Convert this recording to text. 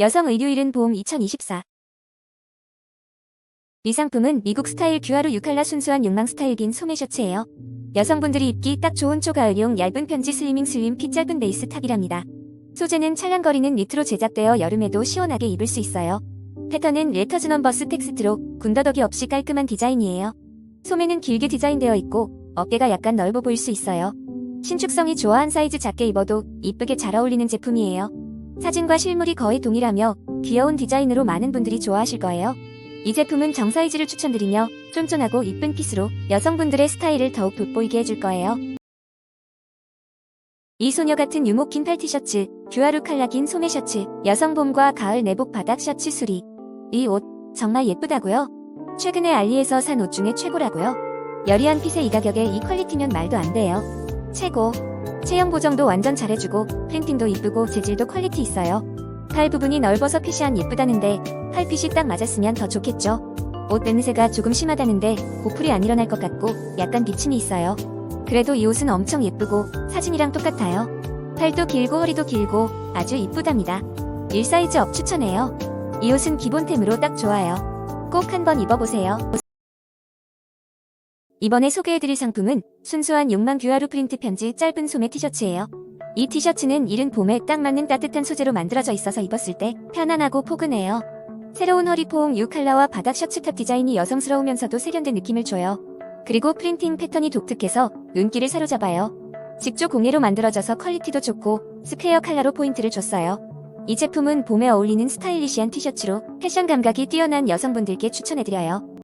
여성 의료일은 봄 2024. 이 상품은 미국 스타일 듀아르 유칼라 순수한 욕망 스타일 긴 소매 셔츠예요. 여성분들이 입기 딱 좋은 초가을용 얇은 편지 슬리밍 슬림 핏 짧은 베이스 탑이랍니다. 소재는 찰랑거리는 니트로 제작되어 여름에도 시원하게 입을 수 있어요. 패턴은 레터즈 넘버스 텍스트로 군더더기 없이 깔끔한 디자인이에요. 소매는 길게 디자인되어 있고 어깨가 약간 넓어 보일 수 있어요. 신축성이 좋아 한 사이즈 작게 입어도 이쁘게 잘 어울리는 제품이에요. 사진과 실물이 거의 동일하며 귀여운 디자인으로 많은 분들이 좋아하실 거예요. 이 제품은 정 사이즈를 추천드리며 쫀쫀하고 이쁜 핏으로 여성분들의 스타일을 더욱 돋보이게 해줄 거예요. 이 소녀 같은 유목 긴팔 티셔츠, 듀아루 칼라 긴 소매 셔츠, 여성 봄과 가을 내복 바닥 셔츠 수리. 이 옷 정말 예쁘다고요? 최근에 알리에서 산 옷 중에 최고라고요? 여리한 핏의 이 가격에 이 퀄리티면 말도 안 돼요. 최고. 체형 보정도 완전 잘해주고 프린팅도 이쁘고 재질도 퀄리티 있어요. 팔 부분이 넓어서 핏이 안 예쁘다는데 팔핏이 딱 맞았으면 더 좋겠죠. 옷 냄새가 조금 심하다는데 보풀이 안 일어날 것 같고 약간 기침이 있어요. 그래도 이 옷은 엄청 예쁘고 사진이랑 똑같아요. 팔도 길고 허리도 길고 아주 이쁘답니다. 1사이즈 업 추천해요. 이 옷은 기본템으로 딱 좋아요. 꼭 한번 입어보세요. 이번에 소개해드릴 상품은 순수한 욕망 듀아루 프린트 편지 짧은 소매 티셔츠예요. 이 티셔츠는 이른 봄에 딱 맞는 따뜻한 소재로 만들어져 있어서 입었을 때 편안하고 포근해요. 새로운 허리포옹 컬러와 바닥 셔츠탑 디자인이 여성스러우면서도 세련된 느낌을 줘요. 그리고 프린팅 패턴이 독특해서 눈길을 사로잡아요. 직조 공예로 만들어져서 퀄리티도 좋고 스퀘어 컬러로 포인트를 줬어요. 이 제품은 봄에 어울리는 스타일리시한 티셔츠로 패션 감각이 뛰어난 여성분들께 추천해드려요.